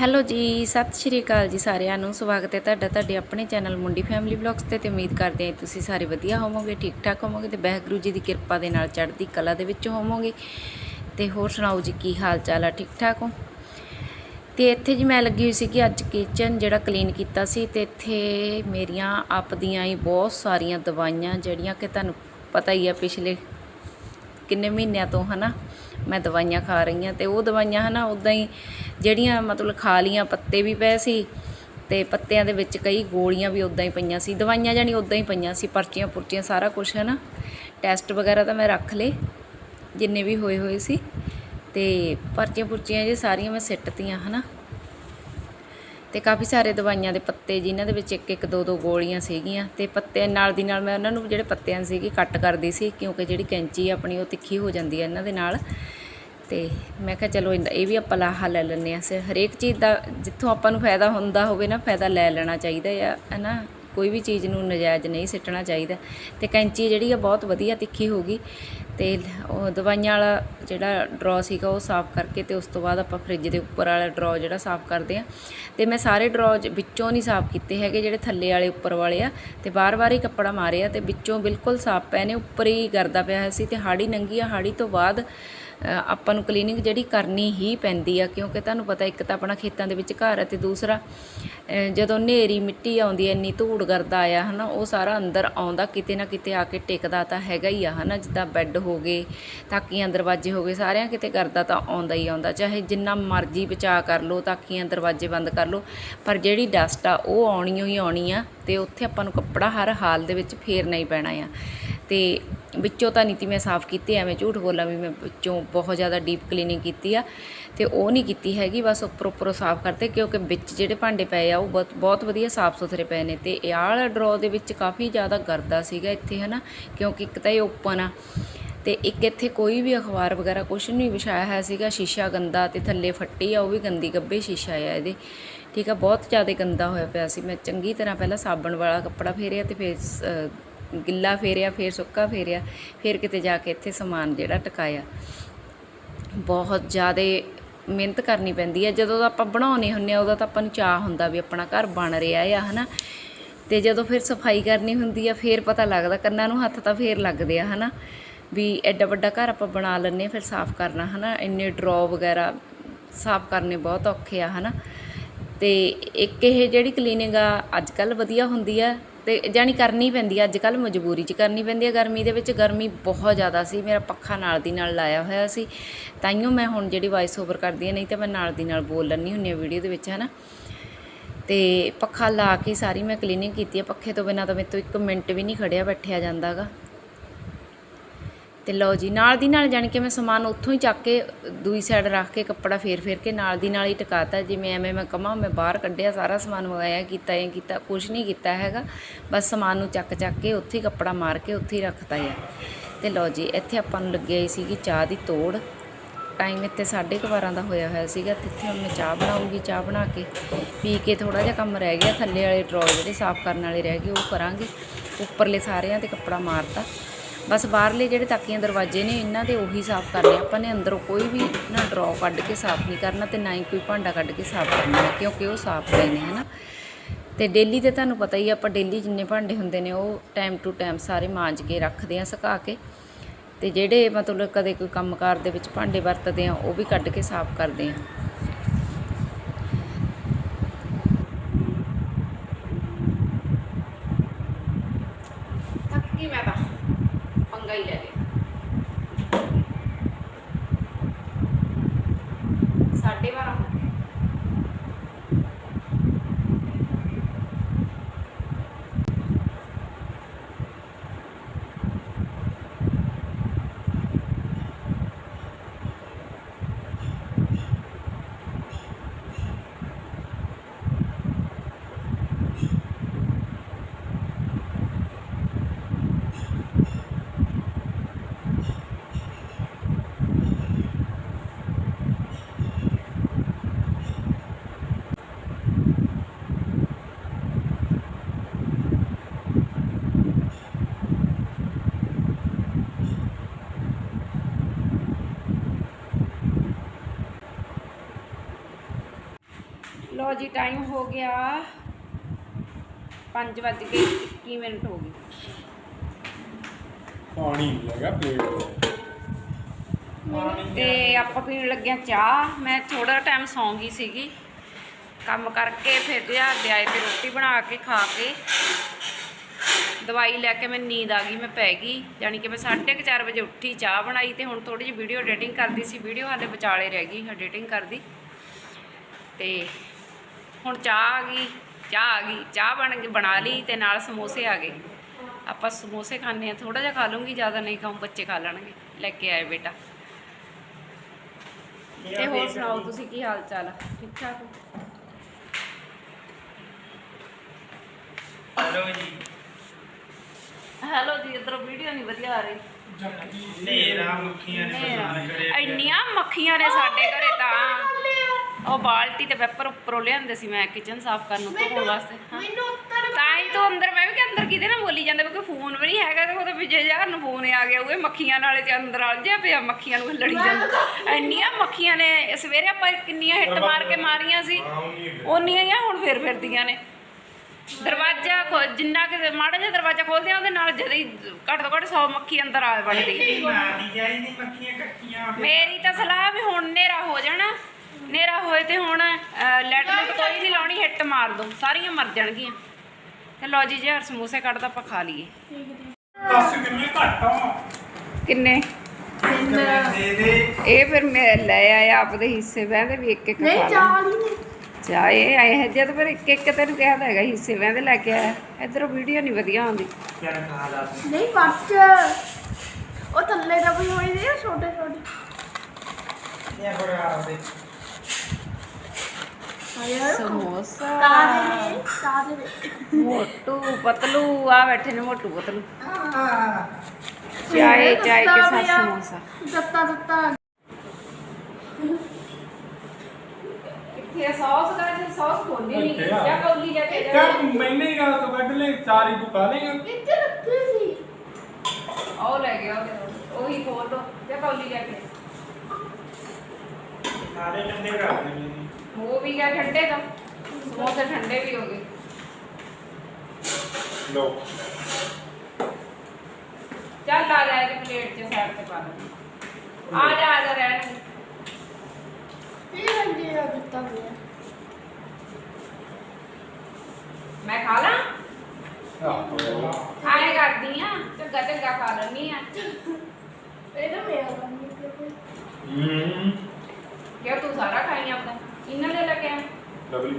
Hello ਜੀ, ਸਤਿ ਸ਼੍ਰੀ ਅਕਾਲ ਜੀ ਸਾਰਿਆਂ ਨੂੰ। ਸਵਾਗਤ ਹੈ ਤੁਹਾਡਾ ਤੁਹਾਡੇ ਆਪਣੇ ਚੈਨਲ ਮੁੰਡੀ ਫੈਮਿਲੀ ਵਲੌਗਸ ਤੇ ਤੇ ਉਮੀਦ ਕਰਦੇ ਹਾਂ ਤੁਸੀਂ ਸਾਰੇ ਵਧੀਆ ਹੋਵੋਗੇ, ਠੀਕ ਠਾਕ ਹੋਵੋਗੇ ਤੇ ਵਾਹਿਗੁਰੂ ਜੀ ਦੀ ਕਿਰਪਾ ਦੇ ਨਾਲ ਚੜ੍ਹਦੀ ਕਲਾ ਦੇ ਵਿੱਚ ਹੋਵੋਗੇ। ਤੇ ਹੋਰ ਸੁਣਾਓ ਜੀ, ਕੀ ਹਾਲ ਚਾਲ ਆ, ਠੀਕ ਠਾਕ ਹੋ? ਤੇ ਇੱਥੇ ਜੀ ਮੈਂ ਲੱਗੀ ਹੋਈ ਸੀ ਕਿ ਅੱਜ ਕਿਚਨ ਜਿਹੜਾ ਕਲੀਨ ਕੀਤਾ ਸੀ ਤੇ ਇੱਥੇ ਮੇਰੀਆਂ ਆਪ ਦੀਆਂ ਹੀ ਬਹੁਤ ਸਾਰੀਆਂ ਦਵਾਈਆਂ ਜਿਹੜੀਆਂ ਕਿ ਤੁਹਾਨੂੰ ਪਤਾ ਹੀ ਆ ਪਿਛਲੇ ਕਿੰਨੇ ਮਹੀਨਿਆਂ ਤੋਂ, ਹਨਾ? ਮੈਂ ਦਵਾਈਆਂ ਖਾ ਰਹੀ ਹਾਂ ਤੇ ਉਹ ਦਵਾਈਆਂ ਹਨਾ ਉਦਾਂ ਹੀ ਜਿਹੜੀਆਂ ਮਤਲਬ ਖਾ ਲੀਆਂ ਪੱਤੇ ਵੀ ਪਏ ਸੀ ਤੇ ਪੱਤਿਆਂ ਦੇ ਵਿੱਚ ਕਈ ਗੋਲੀਆਂ ਵੀ ਉਦਾਂ ਹੀ ਪਈਆਂ ਸੀ, ਦਵਾਈਆਂ ਜਾਨੀ ਉਦਾਂ ਹੀ ਪਈਆਂ ਸੀ, ਪਰਚੀਆਂ ਪੁਰਚੀਆਂ ਸਾਰਾ ਕੁਝ ਹੈ ਟੈਸਟ ਵਗੈਰਾ ਤਾਂ ਮੈਂ ਰੱਖ ਲਏ, ਜਿੰਨੇ ਵੀ ਹੋਏ ਹੋਏ ਸੀ ਤੇ ਪਰਚੀਆਂ ਪੁਰਚੀਆਂ ਜੇ ਸਾਰੀਆਂ ਮੈਂ ਸਿੱਟਤੀਆਂ ਹਨਾ। ਤੇ ਕਾਫੀ ਸਾਰੇ ਦਵਾਈਆਂ ਦੇ ਪੱਤੇ ਜਿਨ੍ਹਾਂ ਦੇ ਵਿੱਚ ਇੱਕ ਇੱਕ, ਦੋ ਦੋ ਗੋਲੀਆਂ ਸੀਗੀਆਂ ਤੇ ਪੱਤੇ ਨਾਲ ਦੀ ਨਾਲ ਮੈਂ ਉਹਨਾਂ ਨੂੰ ਜਿਹੜੇ ਪੱਤਿਆਂ ਸੀਗੀ ਕੱਟ ਕਰਦੀ ਸੀ ਕਿਉਂਕਿ ਜਿਹੜੀ ਕੈਂਚੀ ਆਪਣੀ ਉਹ ਤਿੱਖੀ ਹੋ ਜਾਂਦੀ ਹੈ ਇਹਨਾਂ ਦੇ ਨਾਲ। ਤੇ ਮੈਂ ਕਿਹਾ ਚਲੋ ਇੰਦਾ- ਇਹ ਵੀ ਆਪਾਂ ਲਾਹਾ ਲੈ ਲੈਂਦੇ ਆ ਸੇ, ਹਰੇਕ ਚੀਜ਼ ਦਾ ਜਿੱਥੋਂ ਆਪਾਂ ਨੂੰ ਫਾਇਦਾ ਹੁੰਦਾ ਹੋਵੇ ਨਾ, ਫਾਇਦਾ ਲੈ ਲੈਣਾ ਚਾਹੀਦਾ ਆ ਹਨਾ ਕੋਈ ਵੀ ਚੀਜ਼ ਨੂੰ ਨਜਾਇਜ਼ ਨਹੀਂ ਸਿੱਟਣਾ ਚਾਹੀਦਾ। ਤੇ ਕੈਂਚੀ ਜਿਹੜੀ ਆ ਬਹੁਤ ਵਧੀਆ ਤਿੱਖੀ ਹੋ ਗਈ। ਤੇ ਉਹ ਦਵਾਈਆਂ ਵਾਲਾ ਜਿਹੜਾ ਡਰਾ ਸੀਗਾ ਉਹ ਸਾਫ਼ ਕਰਕੇ ਤੇ ਉਸ ਤੋਂ ਬਾਅਦ ਆਪਾਂ ਫ੍ਰਿਜ ਦੇ ਉੱਪਰ ਵਾਲਾ ਡਰਾ ਜਿਹੜਾ ਸਾਫ਼ ਕਰਦੇ ਆ। ਤੇ ਮੈਂ ਸਾਰੇ ਡਰਾ ਵਿੱਚੋਂ ਨਹੀਂ ਸਾਫ਼ ਕੀਤੇ ਹੈਗੇ ਜਿਹੜੇ ਥੱਲੇ ਵਾਲੇ ਉੱਪਰ ਵਾਲੇ ਆ। ਤੇ ਵਾਰ-ਵਾਰ ਹੀ ਕੱਪੜਾ ਮਾਰਿਆ ਤੇ ਵਿੱਚੋਂ ਬਿਲਕੁਲ ਸਾਫ਼ ਪਏ ਨੇ ਉੱਪਰ ਹੀ ਗਰਦਾ ਪਿਆ ਹੋਇਆ ਸੀ ਤੇ ਹਾੜੀ ਨੰਗੀ ਆ ਹਾੜੀ ਤੋਂ ਬਾਅਦ ਆਪਾਂ ਨੂੰ ਕਲੀਨਿੰਗ ਜਿਹੜੀ ਕਰਨੀ ਹੀ ਪੈਂਦੀ ਆ, ਕਿਉਂਕਿ ਤੁਹਾਨੂੰ ਪਤਾ ਇੱਕ ਤਾਂ ਆਪਣਾ ਖੇਤਾਂ ਦੇ ਵਿੱਚ ਘਰ ਹੈ ਤੇ ਦੂਸਰਾ ਜਦੋਂ ਹਨੇਰੀ ਮਿੱਟੀ ਆਉਂਦੀ ਹੈ ਇੰਨੀ ਧੂੜ ਗਰਦਾ ਆਇਆ ਹਨਾ, ਉਹ ਸਾਰਾ ਅੰਦਰ ਆਉਂਦਾ, ਕਿਤੇ ਨਾ ਕਿਤੇ ਆ ਕੇ ਟਿਕਦਾ ਤਾਂ ਹੈਗਾ ਹੀ ਆ, ਹਨਾ, ਜਿੱਦਾਂ ਬੈੱਡ ਹੋ ਗਏ, ਤਾਕੀਆਂ ਦਰਵਾਜ਼ੇ ਹੋ ਗਏ, ਸਾਰਿਆਂ ਕਿਤੇ ਗਰਦਾ ਤਾਂ ਆਉਂਦਾ ਹੀ ਆਉਂਦਾ, ਚਾਹੇ ਜਿੰਨਾ ਮਰਜ਼ੀ ਬਚਾ ਕਰ ਲਓ, ਤਾਕੀਆਂ ਦਰਵਾਜ਼ੇ ਬੰਦ ਕਰ ਲਓ, ਪਰ ਜਿਹੜੀ ਡਸਟ ਆ, ਉਹ ਆਉਣੀ ਹੀ ਆਉਣੀ ਆ, ਤੇ ਉੱਥੇ ਆਪਾਂ ਨੂੰ ਕੱਪੜਾ ਹਰ ਹਾਲ ਦੇ ਵਿੱਚ ਫੇਰਨਾ ਹੀ ਪੈਣਾ ਆ। ਅਤੇ ਵਿੱਚੋਂ ਤਾਂ ਨਹੀਂ ਨੀਤੀ ਮੈਂ ਸਾਫ਼ ਕੀਤੀ, ਐਵੇਂ ਝੂਠ ਬੋਲਾਂ ਵੀ ਮੈਂ ਵਿੱਚੋਂ ਬਹੁਤ ਜ਼ਿਆਦਾ ਡੀਪ ਕਲੀਨਿੰਗ ਕੀਤੀ ਆ ਅਤੇ ਉਹ ਨਹੀਂ ਕੀਤੀ ਹੈਗੀ, ਬਸ ਉੱਪਰ ਉੱਪਰੋਂ ਸਾਫ਼ ਕਰਤੇ ਕਿਉਂਕਿ ਵਿੱਚ ਜਿਹੜੇ ਭਾਂਡੇ ਪਏ ਆ ਉਹ ਬਹੁਤ ਬਹੁਤ ਵਧੀਆ ਸਾਫ਼ ਸੁਥਰੇ ਪਏ ਨੇ ਅਤੇ ਇਹ ਆਹ ਡਰੋ ਦੇ ਵਿੱਚ ਕਾਫੀ ਜ਼ਿਆਦਾ ਗਰਦਾ ਸੀਗਾ ਇੱਥੇ ਹੈ ਨਾ ਕਿਉਂਕਿ ਇੱਕ ਤਾਂ ਇਹ ਓਪਨ ਆ ਤੇ ਇੱਕ ਇੱਥੇ ਕੋਈ ਵੀ ਅਖਬਾਰ ਵਗੈਰਾ ਕੁਝ ਨਹੀਂ ਵਿਛਾਇਆ ਹੋਇਆ ਸੀਗਾ, ਸ਼ੀਸ਼ਾ ਗੰਦਾ ਤੇ ਥੱਲੇ ਫੱਟੀ ਆ, ਉਹ ਵੀ ਗੰਦੀ ਗੱਬੇ ਸ਼ੀਸ਼ਾ ਆ ਇਹਦੇ। ਠੀਕ ਆ, ਬਹੁਤ ਜ਼ਿਆਦਾ ਗੰਦਾ ਹੋਇਆ ਪਿਆ ਸੀ, ਮੈਂ ਚੰਗੀ ਤਰ੍ਹਾਂ ਪਹਿਲਾਂ ਸਾਬਣ ਵਾਲਾ ਕੱਪੜਾ ਫੇਰਿਆ ਤੇ ਫਿਰ ਸ- ਗਿੱਲਾ ਫੇਰਿਆ, ਫਿਰ ਸੁੱਕਾ ਫੇਰਿਆ, ਫਿਰ ਕਿਤੇ ਜਾ ਕੇ ਇੱਥੇ ਸਮਾਨ ਜਿਹੜਾ ਟਿਕਾਇਆ। ਬਹੁਤ ਜ਼ਿਆਦਾ ਮਿਹਨਤ ਕਰਨੀ ਪੈਂਦੀ ਹੈ। ਜਦੋਂ ਦਾ ਆਪਾਂ ਬਣਾਉਨੇ ਹੁੰਨੇ ਆ ਉਦੋਂ ਤਾਂ ਆਪਾਂ ਨੂੰ ਚਾਹ ਹੁੰਦਾ ਵੀ ਆਪਣਾ ਘਰ ਬਣ ਰਿਹਾ ਆ, ਹਨਾ। ਤੇ ਜਦੋਂ ਫਿਰ ਸਫ਼ਾਈ ਕਰਨੀ ਹੁੰਦੀ ਆ, ਫਿਰ ਪਤਾ ਲੱਗਦਾ, ਕੰਨਾਂ ਨੂੰ ਹੱਥ ਤਾਂ ਫੇਰ ਲੱਗਦੇ ਆ, ਹਨਾ। ਵੀ ਐਡਾ ਵੱਡਾ ਘਰ ਆਪਾਂ ਬਣਾ ਲੈਂਦੇ ਹਾਂ, ਫਿਰ ਸਾਫ਼ ਕਰਨਾ, ਹਨਾ। ਇੰਨੇ ਡਰੋ ਵਗੈਰਾ ਸਾਫ਼ ਕਰਨੇ ਬਹੁਤ ਔਖੇ ਆ, ਹਨਾ। ਤੇ ਇੱਕ ਇਹ ਜਿਹੜੀ ਕਲੀਨਿੰਗ ਆ, ਅੱਜ ਕੱਲ ਵਧੀਆ ਹੁੰਦੀ ਆ ਅਤੇ ਜਾਣੀ ਕਰਨੀ ਪੈਂਦੀ ਅੱਜ ਕੱਲ੍ਹ ਮਜਬੂਰੀ 'ਚ ਕਰਨੀ ਪੈਂਦੀ ਹੈ ਗਰਮੀ ਦੇ ਵਿੱਚ ਗਰਮੀ ਬਹੁਤ ਜ਼ਿਆਦਾ ਸੀ, ਮੇਰਾ ਪੱਖਾ ਨਾਲ ਦੀ ਨਾਲ ਲਾਇਆ ਹੋਇਆ ਸੀ। ਤਾਈਓ ਮੈਂ ਹੁਣ ਜਿਹੜੀ ਵਾਇਸ ਓਵਰ ਕਰਦੀ ਹਾਂ ਨਹੀਂ ਤਾਂ ਮੈਂ ਨਾਲ ਦੀ ਨਾਲ ਬੋਲ ਲੈਂਦੀ ਹੁੰਦੀ ਹਾਂ ਵੀਡੀਓ ਦੇ ਵਿੱਚ ਹੈ ਨਾ ਤੇ ਪੱਖਾ ਲਾ ਕੇ ਸਾਰੀ ਮੈਂ ਕਲੀਨਿੰਗ ਕੀਤੀ ਹੈ ਪੱਖੇ ਤੋਂ ਬਿਨਾਂ ਤਾਂ ਮੇਰੇ ਤੋਂ ਇੱਕ ਮਿੰਟ ਵੀ ਨਹੀਂ ਖੜਿਆ ਬੈਠਿਆ ਜਾਂਦਾਗਾ। ਤੇ ਲਓ ਜੀ, ਨਾਲ ਦੀ ਨਾਲ ਜਾਣੀ ਕਿ ਮੈਂ ਸਮਾਨ ਉੱਥੋਂ ਹੀ ਚੱਕ ਕੇ, ਦੂਈ ਸਾਈਡ ਰੱਖ ਕੇ ਕੱਪੜਾ ਫੇਰ ਫੇਰ ਕੇ ਨਾਲ ਦੀ ਨਾਲ ਹੀ ਟਿਕਾਤਾ, ਜਿਵੇਂ ਐਵੇਂ ਮੈਂ ਕਮਾਂ ਮੈਂ ਬਾਹਰ ਕੱਢਿਆ, ਸਾਰਾ ਸਮਾਨ ਮੰਗਾਇਆ, ਕੀਤਾ ਇਹ ਕੀਤਾ ਕੁਝ ਨਹੀਂ ਕੀਤਾ ਹੈਗਾ, ਬਸ ਸਮਾਨ ਨੂੰ ਚੱਕ ਚੱਕ ਕੇ ਉੱਥੇ ਹੀ ਕੱਪੜਾ ਮਾਰ ਕੇ ਉੱਥੇ ਹੀ ਰੱਖਤਾ ਆ। ਤੇ ਲਓ ਜੀ, ਇੱਥੇ ਆਪਾਂ ਨੂੰ ਲੱਗਿਆ ਹੀ ਸੀਗੀ ਚਾਹ ਦੀ ਤੋੜ। ਟਾਈਮ ਇੱਥੇ 12:30 ਦਾ ਹੋਇਆ ਹੋਇਆ ਸੀਗਾ, ਤੇ ਇੱਥੇ ਹੁਣ ਮੈਂ ਚਾਹ ਬਣਾਉਂਗੀ ਚਾਹ ਬਣਾ ਕੇ ਪੀ ਕੇ ਥੋੜਾ ਜਿਹਾ ਕੰਮ ਰਹਿ ਗਿਆ, ਥੱਲੇ ਵਾਲੇ ਡਰਾਅ ਜਿਹੜੇ ਸਾਫ਼ ਕਰਨ ਵਾਲੇ ਰਹਿ ਗਏ, ਉਹ ਕਰਾਂਗੇ। ਉੱਪਰਲੇ ਸਾਰਿਆਂ ਤੇ ਕੱਪੜਾ ਮਾਰਤਾ। ਬਸ ਬਾਹਰਲੇ ਜਿਹੜੇ ਤਾਕੀਆਂ ਦਰਵਾਜ਼ੇ ਨੇ, ਇਹਨਾਂ ਦੇ ਉਹੀ ਸਾਫ਼ ਕਰਨੇ ਆਪਾਂ ਨੇ ਅੰਦਰੋਂ ਕੋਈ ਵੀ ਨਾ ਡਰਾਅ ਕੱਢ ਕੇ ਸਾਫ਼ ਨਹੀਂ ਕਰਨਾ ਤੇ ਨਾ ਹੀ ਕੋਈ ਭਾਂਡਾ ਕੱਢ ਕੇ ਸਾਫ਼ ਕਰਨਾ, ਕਿਉਂਕਿ ਉਹ ਸਾਫ਼ ਪਏ ਨੇ, ਹਨਾ। ਤੇ ਡੇਲੀ ਤੇ ਤੁਹਾਨੂੰ ਪਤਾ ਹੀ ਆ, ਆਪਾਂ ਡੇਲੀ ਜਿੰਨੇ ਭਾਂਡੇ ਹੁੰਦੇ ਨੇ, ਉਹ ਟਾਈਮ ਟੂ ਟਾਈਮ ਸਾਰੇ ਮਾਂਜ ਕੇ ਰੱਖਦੇ ਆ, ਸੁਕਾ ਕੇ। ਤੇ ਜਿਹੜੇ ਮਤਲਬ ਕਦੇ ਕੋਈ ਕੰਮਕਾਰ ਦੇ ਵਿੱਚ ਭਾਂਡੇ ਵਰਤਦੇ ਆ, ਉਹ ਵੀ ਕੱਢ ਕੇ ਸਾਫ਼ ਕਰਦੇ ਆ। ਲੋ ਜੀ ਟਾਈਮ ਹੋ ਗਿਆ। 5 ਵੱਜ ਕੇ 21 ਮਿੰਟ ਹੋ ਗਏ। ਪਾਣੀ ਲੱਗਾ ਪਲੇਟ ਤੇ ਆਪਾਂ ਪੀਣ ਲੱਗਿਆ ਚਾਹ। ਮੈਂ ਥੋੜਾ ਟਾਈਮ ਸੌਂ ਗਈ ਸੀਗੀ। ਕੰਮ ਕਰਕੇ ਫਿਰ ਜਹਾਜ਼ ਦੇ ਆਏ ਤੇ ਰੋਟੀ ਬਣਾ ਕੇ ਖਾ ਕੇ। ਦਵਾਈ ਲੈ ਕੇ ਮੈਨੂੰ ਨੀਂਦ ਆ ਗਈ ਮੈਂ ਪੈ ਗਈ। ਯਾਨੀ ਕਿ ਮੈਂ 4:30 ਵਜੇ ਉੱਠੀ ਚਾਹ ਬਣਾਈ ਤੇ ਹੁਣ ਥੋੜੀ ਜਿਹੀ ਵੀਡੀਓ ਐਡੀਟਿੰਗ ਕਰਦੀ ਸੀ। ਵੀਡੀਓ ਹਾਲੇ ਵਿਚਾਲੇ ਰਹਿ ਗਈ ਐਡੀਟਿੰਗ ਕਰਦੀ। ਤੇ ਹੁਣ ਚਾਹ ਆ ਗਈ ਚਾਹ ਆ ਗਈ ਚਾਹ ਬਣ ਕੇ ਬਣਾ ਲਈ ਤੇ ਨਾਲ ਸਮੋਸੇ ਆ ਗਏ। ਆਪਾਂ ਸਮੋਸੇ ਖਾਣੇ ਆ ਥੋੜਾ ਜਿਹਾ ਖਾ ਲੂੰਗੀ ਜ਼ਿਆਦਾ ਨਹੀਂ ਖਾਊਂ ਬੱਚੇ ਖਾ ਲੈਣਗੇ। ਲੈ ਕੇ ਆਏ ਬੇਟਾ। ਤੇ ਹੋਰ ਸੁਣਾਓ ਤੁਸੀਂ ਕੀ ਹਾਲ ਚਾਲ ਆ? ਠੀਕ ਠਾਕ ਹੋ? ਹੈਲੋ ਜੀ। ਹੈਲੋ ਜੀ ਇਧਰੋਂ ਵੀਡੀਓ ਨਹੀਂ ਵਧੀਆ ਆ ਰਹੀ। ਨੇਰਾ ਮੱਖੀਆਂ ਨੇ ਪਸੰਦ ਕਰਿਆ ਇੰਨੀਆਂ ਮੱਖੀਆਂ ਨੇ ਸਾਡੇ ਘਰੇ ਤਾਂ। ਉਹ ਬਾਲਟੀ ਤੇ ਪੈਪਰ ਉੱਪਰੋਂ ਲਿਆਂਦੇ ਸੀ ਮੈਂ ਕਿਚਨ ਸਾਫ਼ ਕਰਨ ਨੂੰ ਧੋਣ ਵਾਸਤੇ ਹਾਂ। ਮੈਨੂੰ ਉੱਤਰ ਤਾਂ ਹੀ ਤੋਂ ਅੰਦਰ ਮੈਂ ਵੀ ਕਿ ਅੰਦਰ ਕਿਤੇ ਨਾ ਬੋਲੀ ਜਾਂਦੇ ਕੋਈ ਫੋਨ ਵੀ ਨਹੀਂ ਹੈਗਾ ਤੇ ਉਹਦੇ ਵਿਜੇ ਯਾਰ ਨੂੰ ਫੋਨ ਆ ਗਿਆ ਉਹ ਮੱਖੀਆਂ ਨਾਲੇ ਤੇ ਅੰਦਰ ਆ ਜਿਆ ਪਿਆ ਮੱਖੀਆਂ ਨੂੰ ਲੜੀ ਜਾਂਦਾ। ਇੰਨੀਆਂ ਮੱਖੀਆਂ ਨੇ ਸਵੇਰੇ ਆਪਾਂ ਕਿੰਨੀਆਂ ਹਿੱਟ ਮਾਰ ਕੇ ਮਾਰੀਆਂ ਸੀ ਉਹਨੀਆਂ ਹੀ ਹੁਣ ਫੇਰ ਫਿਰਦੀਆਂ ਨੇ। ਦਰਵਾਜ਼ਾ ਖੋ ਜਿੰਨਾ ਕਿ ਮਾੜਾ ਜਿਹਾ ਦਰਵਾਜ਼ਾ ਖੋਲਦੇ ਆ ਉਹਦੇ ਨਾਲ ਜਦ ਹੀ ਘੱਟ ਤੋਂ ਘੱਟ 100 ਮੱਖੀ ਅੰਦਰ ਆ ਵੜਦੀ ਮਾਰੀ ਜਾਈਦੀ ਮੱਖੀਆਂ ਕੱਟੀਆਂ। ਮੇਰੀ ਤਾਂ ਸਲਾਹ ਵੀ ਹਨੇਰਾ ਹੋਏ ਤੇ ਹੁਣ ਲੈਟ ਲੂਟ ਕੋਈ ਨਹੀਂ ਲਾਉਣੀ ਹਿੱਟ ਮਾਰ ਦੋ। ਸਾਰੀਆਂ ਮਰ ਜਾਣਗੀਆਂ। ਤੇ ਲੋ ਜੀ ਜੇ ਸਮੋਸੇ ਕੱਢਦਾ ਆਪਾਂ ਖਾ ਲਈਏ। ਦੱਸ ਕਿੰਨੇ ਘੱਟ ਆ? ਇਹ ਫਿਰ ਮੈਂ ਲੈ ਆਇਆ ਆਪਦੇ ਹਿੱਸੇ ਵਹਿੰਦੇ ਵੀ ਇੱਕ ਇੱਕ ਖਾ ਨਹੀਂ ਲਾ। ਨਹੀਂ। ਚਾਹੇ ਆਏ ਹੈ ਜਦ ਫਿਰ ਇੱਕ ਇੱਕ ਤੈਨੂੰ ਕਿਹਾ ਤਾਂ ਹੈਗਾ ਹਿੱਸੇ ਵਹਿੰਦੇ ਲੈ ਕੇ ਆਇਆ। ਇਧਰੋਂ ਵੀਡੀਓ ਨਹੀਂ ਵਧੀਆ ਆਉਂਦੀ। ਕਿਆ ਲਾ। ਨਹੀਂ ਬੱਚ ਉਹ ਥੱਲੇ ਦਾ ਵੀ ਹੋਈ ਦੇ ਛੋਟੇ ਛੋਟੇ ਇਹ ਹੋਰ ਆ સમોસા મોટું પતલું આ બેઠે ને મોટું પતલું ચાય ચાય કે સાથ સમોસા જતા જતા सॉस का सॉस खोलने नहीं क्या कौली जाके क्या मैंने ही कहा तो बैठ ले चार ही दुकान है इतने रखी थी और लग गया ओ ही खोल लो क्या कौली जाके ਰੱਖੀ ਸੀ ਉਹ ਲੈ ਗਿਆ ਉਹਦੇ ਉਹੀ ਖੋਲ ਲੋ ਜਾਂ ਕੌਲੀ ਜਾ ਕੇ ਸਾਰੇ ਠੰਡੇ ਕਰ ਦੇ ਮੇਰੀ ਉਹ ਵੀ ਗਿਆ ਠੰਡੇ ਦਾ ਸਮੋਸੇ ਠੰਡੇ ਵੀ ਹੋ ਗਏ ਲੋ ਚੱਲ ਆ ਜਾ ਇਹਦੀ ਪਲੇਟ 'ਚ ਸਾਈਡ ਤੇ ਪਾ ਲੈ ਆ ਜਾ ਆ ਇਹ ਤਾਂ ਤੂੰ ਸਾਰਾ ਖਾਈ ਆਪਦਾ ਇਹਨਾਂ ਦੇ ਲੈ ਕੇ ਆ ਲਵਲੀ।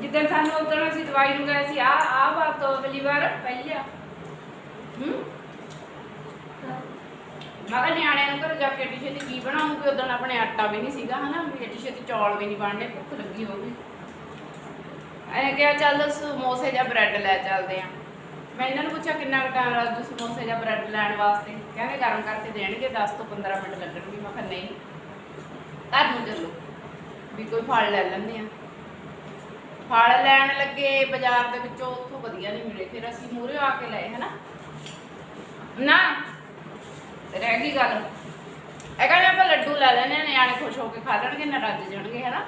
ਜਿੱਦਣ ਸਾਨੂੰ ਉਦੋਂ ਅਸੀਂ ਦਵਾਈ ਨੂੰ ਗਏ ਸੀ ਆ ਆ ਬਾਤ ਤੋਂ ਅਗਲੀ ਵਾਰ ਪਹਿਲੀ ਆ। ਹੂੰ? ਮੈਂ ਕਿਹਾ ਨਿਆਣਿਆਂ ਨੂੰ ਘਰ ਜਾ ਕੇ ਟੀ ਛੇਤੀ ਕੀ ਬਣਾਉਂਗੀ ਉਦੋਂ ਆਪਣੇ ਆਟਾ ਵੀ ਨਹੀਂ ਸੀਗਾ ਹਨਾ ਵੀ ਟੀ ਛੇਤੀ ਚੌਲ ਵੀ ਨਹੀਂ ਬਣਨੇ ਭੁੱਖ ਲੱਗੀ ਹੋਊਗੀ। ਐ ਕਿਹਾ ਚੱਲ ਸਮੋਸੇ ਜਾਂ ਬ੍ਰੈਡ ਲੈ ਚੱਲਦੇ ਆ। ਮੈਂ ਇਹਨਾਂ ਨੂੰ ਪੁੱਛਿਆ ਕਿੰਨਾ ਕੁ ਟਾਈਮ ਲੱਗਦਾ ਸਮੋਸੇ ਜਾਂ ਬ੍ਰੈਡ ਲੈਣ ਵਾਸਤੇ? ਕਹਿੰਦੇ ਗਰਮ ਕਰਕੇ ਦੇਣਗੇ 10 ਤੋਂ 15 ਮਿੰਟ ਲੱਗਣਗੇ। ਮੈਂ ਕਿਹਾ ਨਹੀਂ ਘਰ ਨੂੰ ਚੱਲੋ। ਵੀ ਕੋਈ ਫਲ ਲੈ ਲੈਂਦੇ ਆ। ਫਲ ਲੈਣ ਲੱਗੇ ਬਾਜ਼ਾਰ ਦੇ ਵਿੱਚੋਂ ਉੱਥੋਂ ਵਧੀਆ ਨਹੀਂ ਮਿਲੇ। ਫਿਰ ਅਸੀਂ ਮੂਹਰੇ ਆ ਕੇ ਲਏ ਹਨਾ? ਨਾ ਰਹਿ ਗਈ ਗੱਲ। ਇਹ ਕਹਿੰਦੇ ਆਪਾਂ ਲੱਡੂ ਲੈ ਲੈਣੇ ਆ, ਨਿਆਣੇ ਖੁਸ਼ ਹੋ ਕੇ ਖਾ ਲੈਣਗੇ ਨਾ ਰੱਜ ਜਾਣਗੇ ਹਨਾ?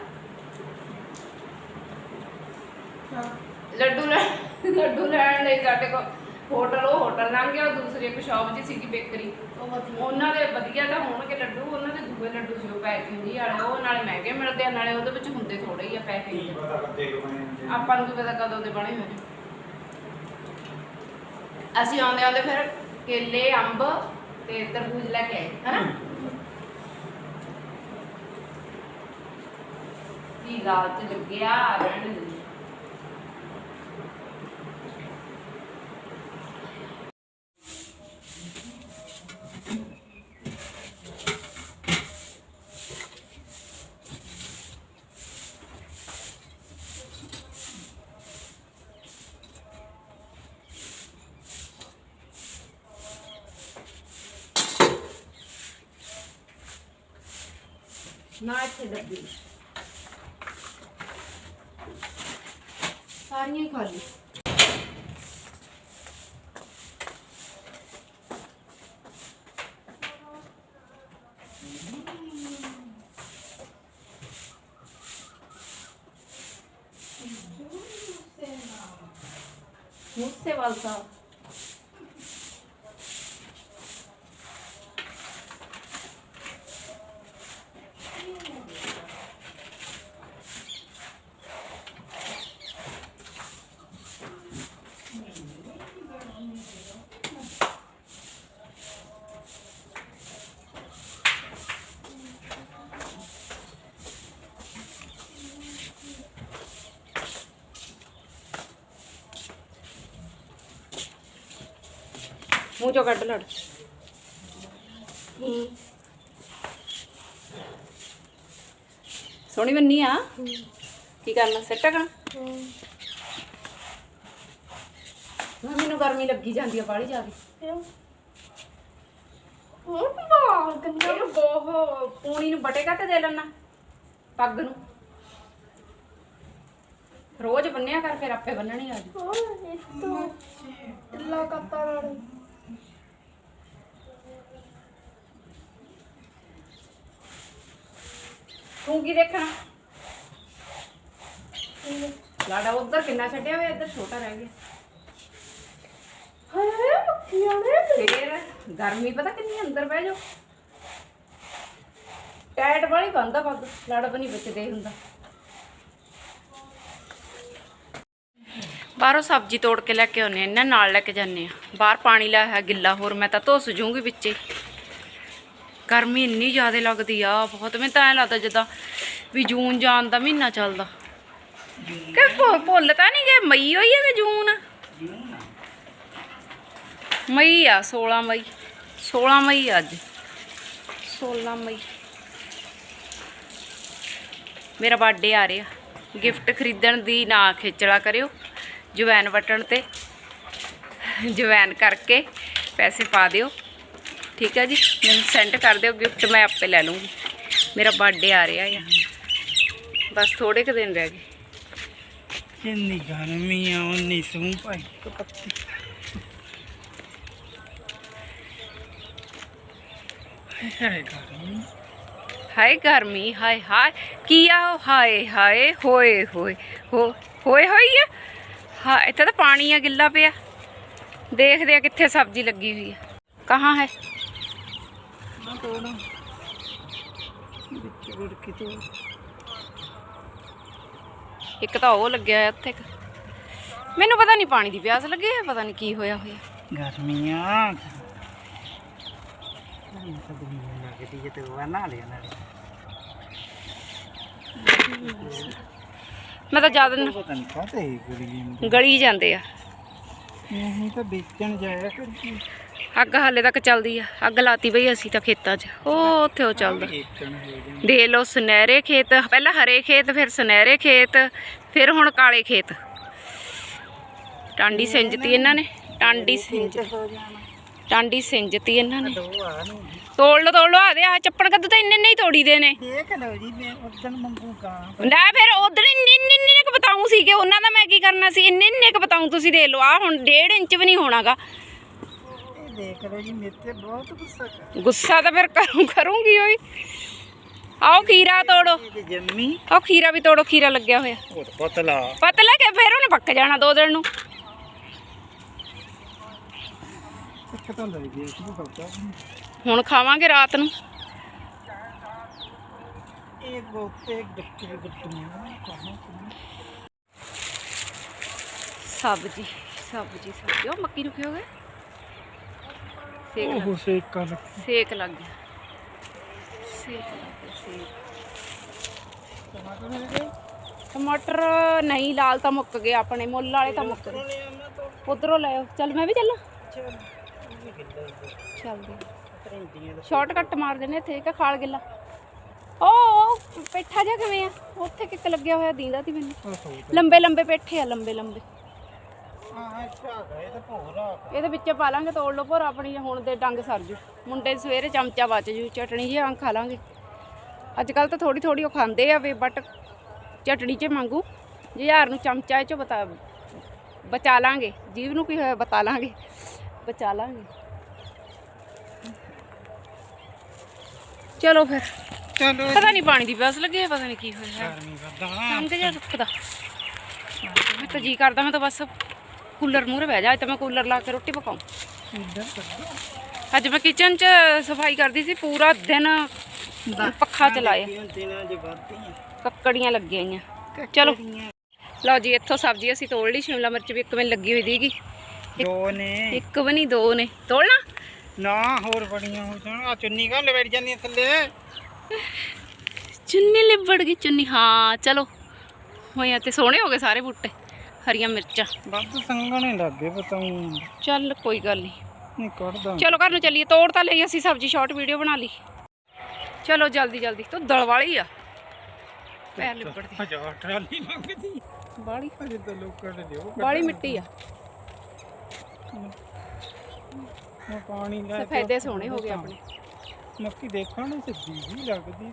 ਲੱਡੂ ਲੈ ਲੱਡੂ ਲੈਣ ਲਈ ਸਾਡੇ ਕੋਲ ਹੋਟਲ ਉਹ ਹੋਟਲ ਲੰਘ ਗਿਆ ਉਹ ਦੂਸਰੀ ਇੱਕ ਸ਼ਾਪ 'ਚ ਸੀਗੀ ਬੇਕਰੀ ਉਹ ਵਧੀਆ। ਉਹਨਾਂ ਦੇ ਵਧੀਆ ਤਾਂ ਹੋਣਗੇ ਲੱਡੂ ਉਹਨਾਂ ਦੇ ਦੂਏ ਲੱਡੂ ਸੀ ਉਹ ਪੈਕਿੰਗ ਜੀ ਵਾਲੇ ਉਹ ਨਾਲੇ ਮਹਿੰਗੇ ਮਿਲਦੇ ਆ ਨਾਲੇ ਉਹਦੇ ਵਿੱਚ ਹੁੰਦੇ ਥੋੜੇ ਹੀ ਆ ਕੀ ਪੈਕਿੰਗ ਪਤਾ ਆਪਾਂ ਨੂੰ ਕੀ ਪਤਾ ਕਦੋਂ ਦੇ ਬਣੇ ਹੋਏ ਨੇ। ਅਸੀਂ ਆਉਂਦੇ ਆਉਂਦੇ ਫਿਰ ਕੇਲੇ ਅੰਬ ਤੇ ਤਰਬੂਜ ਲੈ ਕੇ ਆਏ ਹਨਾ? ਕੀ ਲਾਲਚ ਲੱਗਿਆ ਰਹਿਣ ਦੇ। ਨਾ ਇੱਥੇ ਦੱਬੀ ਸਾਰੀਆਂ ਖਾਲੀ Você, Valsão. ਮੂੰਹ ਚੋਂ ਕੱਢ ਲੜ। ਸੋਹਣੀ ਬੰਨੀ ਆ। ਕੀ ਕਰਨਾ ਸੱਟਾ ਕਣਾ ਮੈਂ ਮੈਨੂੰ ਗਰਮੀ ਲੱਗੀ ਜਾਂਦੀ ਆ ਬਾਹਲੀ ਜ਼ਿਆਦਾ। ਹੋਰ ਬਾਲ ਗੰਦਾ। ਇਹਨੂੰ ਗੋਹ ਪੂਣੀ ਨੂੰ ਬਟੇ ਕੱਟ ਦੇ ਲੈਣਾ ਪੱਗ ਨੂੰ। ਰੋਜ਼ ਬੰਨਿਆ ਕਰ ਫਿਰ ਆਪੇ ਬੰਨਣੀ ਆ। ਹੋਰ ਇਹ ਤੋਂ। ਲਾ ਕੱਪਾ ਨਾਲ। ਤੂੰ ਕੀ ਦੇਖਣਾ? ਲਾੜਾ ਉਧਰ ਕਿੰਨਾ ਛੱਡਿਆ ਹੋਇਆ? ਇੱਧਰ ਛੋਟਾ ਰਹਿ ਗਿਆ। ਹਾਏ ਮੱਖੀਆਂ ਨੇ ਫੇਰ ਗਰਮੀ ਪਤਾ ਕਿੰਨੀ ਅੰਦਰ ਬਹਿ ਜਾਓ। ਟਾਇਟ ਵਾਲੀ ਬੰਦਾ ਪੱਗ ਲੜ ਬਣੀ ਬਚਦੇ ਹੁੰਦਾ। ਬਾਹਰੋਂ ਸਬਜ਼ੀ ਤੋੜ ਕੇ ਲੈ ਕੇ ਆਉਨੇ ਆ ਇਹਨਾਂ ਨਾਲ ਲੈ ਕੇ ਜਾਂਦੇ ਆ। ਬਾਹਰ ਪਾਣੀ ਲਾਇਆ ਹੈ ਗਿੱਲਾ ਹੋਰ ਮੈਂ ਤਾਂ ਧੁੱਸ ਜੂੰਗੀ ਵਿੱਚੇ। ਗਰਮੀ ਇੰਨੀ ਜ਼ਿਆਦਾ ਲੱਗਦੀ ਆ ਬਹੁਤ। ਮੈਨੂੰ ਤਾਂ ਐ ਲੱਗਦਾ ਜਿੱਦਾਂ ਵੀ ਜੂਨ ਜਾਣ ਦਾ ਮਹੀਨਾ ਚੱਲਦਾ। ਕਿ ਭੁ- ਭੁੱਲ ਤਾਂ ਨਹੀਂ ਗਏ ਮਈ ਹੋਈ ਹੈ ਕਿ ਜੂਨ? ਮਈ ਆ 16 ਮਈ। 16 ਮਈ ਆ ਅੱਜ। 16 ਮਈ। ਮੇਰਾ ਬਰਥਡੇ ਆ ਰਿਹਾ। ਗਿਫਟ ਖਰੀਦਣ ਦੀ ਨਾ ਖੇਚਲਾ ਕਰਿਓ। ਜਵੈਨ ਵਟਣ ਤੇ। ਜਵੈਨ ਕਰਕੇ ਪੈਸੇ ਪਾ ਦਿਓ। ਠੀਕ ਹੈ ਜੀ? ਮੈਨੂੰ ਸੈਂਡ ਕਰ ਦਿਓ ਗਿਫਟ ਮੈਂ ਆਪੇ ਲੈ ਲੂੰਗੀ ਮੇਰਾ ਬਰਥਡੇ ਆ ਰਿਹਾ ਆ। ਬਸ ਥੋੜੇ ਕੁ ਦਿਨ ਰਹਿ ਗਏ। ਕਿੰਨੀ ਗਰਮੀ ਆ ਉਨੀ ਸੂੰ ਭਾਈ। ਕਪੱਤੀ ਹਾਏ ਗਰਮੀ। ਹਾਏ ਗਰਮੀ ਹਾਏ ਹਾਏ। ਕੀ ਆ ਉਹ? ਹਾਏ ਹਾਏ ਹੋਏ ਹੋਏ ਹੋ ਹੋਏ ਹੋਈ ਆ? ਹਾਂ ਇੱਥੇ ਤਾਂ ਪਾਣੀ ਆ ਗਿੱਲਾ ਪਿਆ। ਦੇਖਦੇ ਆ ਕਿੱਥੇ ਸਬਜ਼ੀ ਲੱਗੀ ਹੋਈ ਆ। ਕਹਾਂ ਹੈ? ਨਾ ਤੋੜੋ ਵਿੱਚ ਗੁੜਕੀ ਤੋਂ। ਇੱਕ ਤਾਂ ਉਹ ਲੱਗਿਆ ਹੋਇਆ ਇੱਕ। ਮੈਨੂੰ ਪਤਾ ਨਹੀਂ ਪਾਣੀ ਦੀ ਪਿਆਸ ਲੱਗੀ ਹੈ ਪਤਾ ਨਹੀਂ ਕੀ ਹੋਇਆ ਹੋਇਆ। ਗਰਮੀਆਂ। ਨਹੀਂ ਤਾਂ ਦੁਨੀਆ ਲੱਗਦੀ ਜੇ ਤੇ ਉਹ ਨਾ ਲਿਆ ਨਾਲੇ। ਮੈਂ ਤਾਂ ਜ਼ਿਆਦਾ ਨ- ਪਤਾ ਨਹੀਂ ਨੂੰ ਗਲੀ ਜਾਂਦੇ। ਆ। ਨਹੀਂ ਤਾਂ ਵੇਚਣ ਜਾਇਆ ਕਰ ਅੱਗ ਹਾਲੇ ਤੱਕ ਚੱਲਦੀ ਆ। ਅੱਗ ਲਾਤੀ ਬਈ ਅਸੀਂ ਤਾਂ ਖੇਤਾਂ 'ਚ। ਉਹ ਉੱਥੇ ਉਹ ਚੱਲਦਾ। ਦੇ ਲੋ ਸੁਨਹਿਰੇ ਖੇਤ ਪਹਿਲਾਂ ਹਰੇ ਖੇਤ ਫਿਰ ਸੁਨਹਿਰੇ ਖੇਤ ਫਿਰ ਹੁਣ ਕਾਲੇ ਖੇਤ। ਟਾਂਡੀ ਸਿੰਜਤੀ ਇਹਨਾਂ ਨੇ। ਟਾਂਡੀ ਸਿੰਜ ਟਾਂਡੀ ਸਿੰਜਤੀ ਇਹਨਾਂ ਨੇ। ਨਹੀਂ ਤੋੜ ਲੋ ਤੋੜ ਲੋ ਆ ਦੇ ਆ ਚੱਪਣ ਕੱਦੂ ਤਾਂ ਇੰਨੇ ਇੰਨੇ ਹੀ ਤੋੜੀ ਦੇ ਨੇ। ਦੇਖ ਲਓ ਜੀ ਮੈਂ ਉਦਣ ਮੰਗੂਗਾ ਲੈ ਫਿਰ ਉਧਰ ਇੰਨੇ ਕੁ ਬਤਾਉਂ ਸੀਗੇ ਉਹਨਾਂ ਦਾ ਮੈਂ ਕੀ ਕਰਨਾ ਸੀ? ਇੰਨੇ ਇੰਨੇ ਕੁ ਬਤਾਉਂ ਤੁਸੀਂ ਦੇ ਲਓ ਆ ਹੁਣ 1.5 ਇੰਚ ਵੀ ਨਹੀਂ ਹੋਣਾਗਾ। ਦੇਖ ਲਓ ਜੀ ਮੇਰੇ ਤੇ ਬਹੁਤ ਗੁੱਸਾ ਕਰ ਗੁੱਸਾ ਤਾਂ ਫਿਰ ਕਰੂੰ ਕਰੂੰਗੀ ਹੋਈ ਆਓ ਖੀਰਾ ਤੋੜੋ। ਇਹ ਜੰਮੀ। ਆਓ ਖੀਰਾ ਵੀ ਤੋੜੋ ਖੀਰਾ ਲੱਗਿਆ ਹੋਇਆ। ਉਹ ਪਤਲਾ। ਪਤਲਾ ਕਿ ਫਿਰ ਉਹਨੇ ਪੱਕ ਜਾਣਾ ਦੋ ਦਿਨ ਨੂੰ? ਇੱਕ ਤਾਂ ਲੈ ਗਿਆ ਇਸ ਨੂੰ ਪਤਾ ਹੁਣ ਖਾਵਾਂਗੇ ਰਾਤ ਨੂੰ। ਇਹ ਬਹੁਤੇ ਗੱਟੇ ਗੱਟੀਆਂ ਕਹਾਂ ਸਬਜੀ ਸਬਜੀ ਸਬਜੀ। ਉਹ ਮੱਕੀ ਨੂੰ ਕੀ ਹੋ ਗਿਆ? ਸੇਕ ਲੱਗ ਉਹ ਸੇਕ ਕਰ ਸੇਕ ਲੱਗ ਗਿਆ। ਸੇਕ ਲੱਗ ਗਿਆ ਸੇਕ। ਟਮਾਟਰ ਨਹੀਂ ਲਾਲ ਤਾਂ ਮੁੱਕ ਗਏ ਆਪਣੇ ਮੁੱਲ ਵਾਲੇ ਤਾਂ ਮੁੱਕ ਗਏ। ਉਧਰੋਂ ਲੈ ਆਓ। ਚੱਲ ਮੈਂ ਵੀ ਚੱਲਾਂ? ਚੱਲਦੇ ਸ਼ਾਰਟਕਟ ਮਾਰ ਦਿੰਦੇ ਇੱਥੇ ਕਿ ਖਾਲ ਗਿੱਲਾ। ਓ ਪੇਠਾ ਜਿਹਾ ਕਿਵੇਂ ਆ? ਉੱਥੇ ਕਿੱਕ ਲੱਗਿਆ ਹੋਇਆ ਦੀਂਦਾ ਤੀ ਮੈਨੂੰ। ਲੰਬੇ ਲੰਬੇ ਪੇਠੇ ਆ ਲੰਬੇ ਲੰਬੇ ਇਹਦੇ ਵਿੱਚ ਪਾ ਲਾਂਗੇ ਤੋੜ ਲਓ ਭੋਰ ਆਪਣੀ ਹੁਣ ਦੇ ਡੰਗ ਸਰ ਜੂ। ਮੁੰਡੇ ਸਵੇਰੇ ਚਮਚਾ ਬਚ ਜੂ ਚਟਣੀ ਜਿਹੀ ਆਂ ਖਾ ਲਾਂਗੇ। ਅੱਜ ਕੱਲ ਤਾਂ ਥੋੜੀ ਥੋੜੀ ਉਹ ਖਾਂਦੇ ਆ ਵੇ ਬਟ ਚਟਣੀ 'ਚ ਮੰਗੂ। ਹਜ਼ਾਰ ਨੂੰ ਚਮਚਾ ਇਹ 'ਚ ਬਤਾ ਬਚਾ ਲਾਂਗੇ। ਜੀਵ ਨੂੰ ਕੀ ਹੋਇਆ ਬਤਾ ਲਾਂਗੇ। ਬਚਾ ਲਾਂਗੇ। ਚਲੋ ਫਿਰ। ਚਲੋ ਪਤਾ ਨਹੀਂ ਪਾਣੀ ਦੀ ਪਿਆਸ ਲੱਗੀ ਹੈ ਪਤਾ ਨਹੀਂ ਕੀ ਹੋਇਆ। ਹੈ ਗਰਮੀ ਕਰਦਾ ਸੰਗ ਜਾ ਸੁੱਕਦਾ। ਮੈਂ ਤਾਂ ਜੀ ਕਰਦਾ ਮੈਂ ਤਾਂ ਬਸ ਕੂਲਰ ਮੂਹਰੇ ਬਹਿ ਜਾ ਅੱਜ ਤਾਂ ਮੈਂ ਕੂਲਰ ਲਾ ਕੇ ਰੋਟੀ ਪਕਾਉਂ। ਅੱਜ ਮੈਂ ਕਿਚਨ 'ਚ ਸਫ਼ਾਈ ਕਰਦੀ ਸੀ ਪੂਰਾ ਦਿਨ ਪੱਖਾ ਚਲਾਇਆ। ਕੱਕੜੀਆਂ ਲੱਗੀਆਂ ਆਈਆਂ ਚਲੋ। ਲਓ ਜੀ ਇੱਥੋਂ ਸਬਜ਼ੀ ਅਸੀਂ ਤੋੜ ਲਈ ਸ਼ਿਮਲਾ ਮਿਰਚ ਵੀ ਇੱਕ ਮਿੰਟ ਲੱਗੀ ਹੋਈ ਦੀਗੀ ਦੋ ਨੇ। ਇੱਕ ਵੀ ਨਹੀਂ ਦੋ ਨੇ। ਤੋੜਨਾ ਨਾ ਹੋਰ ਬੜੀਆਂ ਹੋ ਜਾਣ। ਆ ਚੁੰਨੀ ਕਾ ਲਵੇੜ ਜਾਂਦੀ ਥੱਲੇ। ਚੁੰਨੀ ਲਿਬੜ ਗਈ ਚੁੰਨੀ। ਹਾਂ ਚਲੋ। ਹੋਇਆ ਤੇ ਸੋਹਣੇ ਹੋ ਗਏ ਸਾਰੇ ਬੂਟੇ। ਹਰੀਆਂ ਮਿਰਚਾਂ। ਵੱਧ ਸੰਗਣੇ ਲੱਗੇ ਪਤਾਉਂ ਚੱਲ ਕੋਈ ਗੱਲ ਨਹੀਂ ਨਹੀਂ ਕੱਢਦਾ। ਚਲੋ ਘਰ ਨੂੰ ਚੱਲੀਏ ਤੋੜ ਤਾਂ ਲਈ ਅਸੀਂ ਸਬਜ਼ੀ ਸ਼ਾਰਟ ਵੀਡੀਓ ਬਣਾ ਲਈ। ਚਲੋ ਜਲਦੀ ਜਲਦੀ ਤੂੰ ਦਲ ਵਾਲੀ ਆ। ਪੈਰ ਲਿਬੜਦੀ। ਹਜ਼ਾਰ ਟਰਾਲੀ ਲੱਗਦੀ ਬਾਲੀ ਅਜੇ ਤਾਂ ਲੋਕਾਂ ਦੇ ਦਿਓ ਬਾਲੀ ਮਿੱਟੀ ਆ। ਮੈਂ ਪਾਣੀ ਲੈ ਕੇ ਸਫੈਦੇ ਸੋਹਣੇ ਹੋ ਗਏ ਆਪਣੇ ਮੱਕੀ ਦੇਖਣ ਨੂੰ ਸਿੱਧੀ ਜੀ ਲੱਗਦੀ।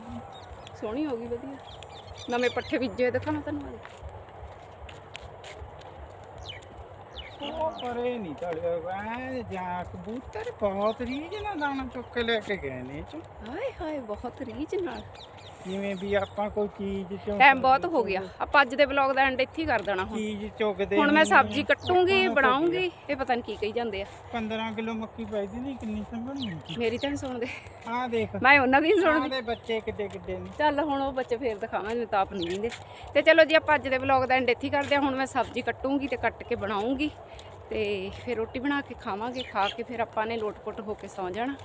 ਸੋਹਣੀ ਹੋ ਗਈ ਵਧੀਆ। ਨਵੇਂ ਪੱਠੇ ਬੀਜੇ ਦਿਖਾਵਾਂ ਤੁਹਾਨੂੰ ਅੱਜ ਉਹ ਪਰੇ ਨਹੀਂ ਤੜਿਆ ਐ ਜਾਂ ਕਬੂਤਰ ਬਹੁਤ ਰੀਝ ਨਾਲ ਦਾਣਾ ਚੁੱਕ ਕੇ ਲੈ ਕੇ ਗਏ ਨੇ ਚ। ਹਾਏ ਹਾਏ, ਬਹੁਤ ਰੀਝ ਨਾਲ। ਜਿਵੇਂ ਵੀ ਆਪਾਂ ਕੋਈ ਚੀਜ਼ ਚੋਂ ਟਾਈਮ ਬਹੁਤ ਹੋ ਗਿਆ। ਆਪਾਂ ਅੱਜ ਦੇ ਵਲੌਗ ਦਾ ਐਂਡ ਇੱਥੇ ਹੀ ਕਰ ਦੇਣਾ ਹੁਣ। ਚੀਜ਼ ਚੁੱਕਦੇ ਹੁਣ ਮੈਂ। ਸਬਜ਼ੀ ਕੱਟੂੰਗੀ ਬਣਾਉਂਗੀ ਇਹ ਪਤਾ ਨਹੀਂ ਕੀ ਕਹੀ ਜਾਂਦੇ ਆ। 15 ਕਿਲੋ ਮੱਕੀ ਪੈਦੀ ਨਹੀਂ ਕਿੰਨੀ ਸੰਭਣੀ ਮੇਰੀ ਤਾਂ ਨਹੀਂ ਸੁਣਦੇ। ਆਹ ਦੇਖ। ਮੈਂ ਉਹਨਾਂ ਦੀ ਨਹੀਂ ਸੁਣਦੀ। ਬੱਚੇ ਕਿੱਡੇ ਕਿੱਡੇ ਨੇ। ਚੱਲ ਹੁਣ ਉਹ ਬੱਚੇ ਫੇਰ ਦਿਖਾਵਾਂਗੇ ਤਾਂ ਆਪ ਨਹੀਂ ਦਿੰਦੇ ਤੇ ਚਲੋ ਜੀ ਆਪਾਂ ਅੱਜ ਦੇ ਵਲੌਗ ਦਾ ਐਂਡ ਇੱਥੇ ਹੀ ਕਰਦੇ ਹਾਂ। ਹੁਣ ਮੈਂ ਸਬਜ਼ੀ ਕੱਟੂੰਗੀ ਤੇ ਕੱਟ ਕੇ ਬਣਾਉਂਗੀ। ਤੇ ਫਿਰ ਰੋਟੀ ਬਣਾ ਕੇ ਖਾਵਾਂਗੇ। ਖਾ ਕੇ ਫਿਰ ਆਪਾਂ ਨੇ ਲੋਟ-ਪੋਟ ਹੋ ਕੇ ਸੌਂ ਜਾਣਾ।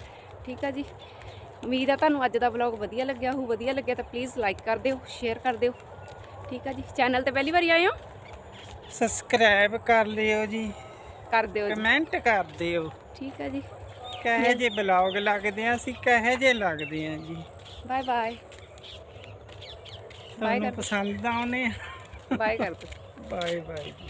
ਠੀਕ ਆ ਜੀ। ਉਮੀਦ ਆ ਤੁਹਾਨੂੰ ਅੱਜ ਦਾ ਵਲੌਗ ਵਧੀਆ ਲੱਗਿਆ ਹੋਊ ਵਧੀਆ ਲੱਗਿਆ ਤਾਂ ਪਲੀਜ਼ ਲਾਈਕ ਕਰ ਦਿਓ ਸ਼ੇਅਰ ਕਰ ਦਿਓ। ਠੀਕ ਆ ਜੀ ਚੈਨਲ ਤੇ ਪਹਿਲੀ ਵਾਰੀ ਆਏ ਹੋ? ਸਬਸਕ੍ਰਾਈਬ ਕਰ ਲਿਓ ਜੀ। ਕਰ ਦਿਓ ਜੀ। ਕਮੈਂਟ ਕਰ ਦਿਓ। ਠੀਕ ਆ ਜੀ। ਕਹੇ ਜੇ ਬਲੌਗ ਲੱਗਦੇ ਆ ਅਸੀਂ ਕਹੇ ਜੇ ਲੱਗਦੇ ਆ ਜੀ। ਬਾਏ ਬਾਏ ਬਾਏ ਤੁਹਾਨੂੰ ਪਸੰਦ ਆਉਨੇ ਬਾਏ ਕਰ ਦਿਓ। ਬਾਏ ਬਾਏ ਜੀ।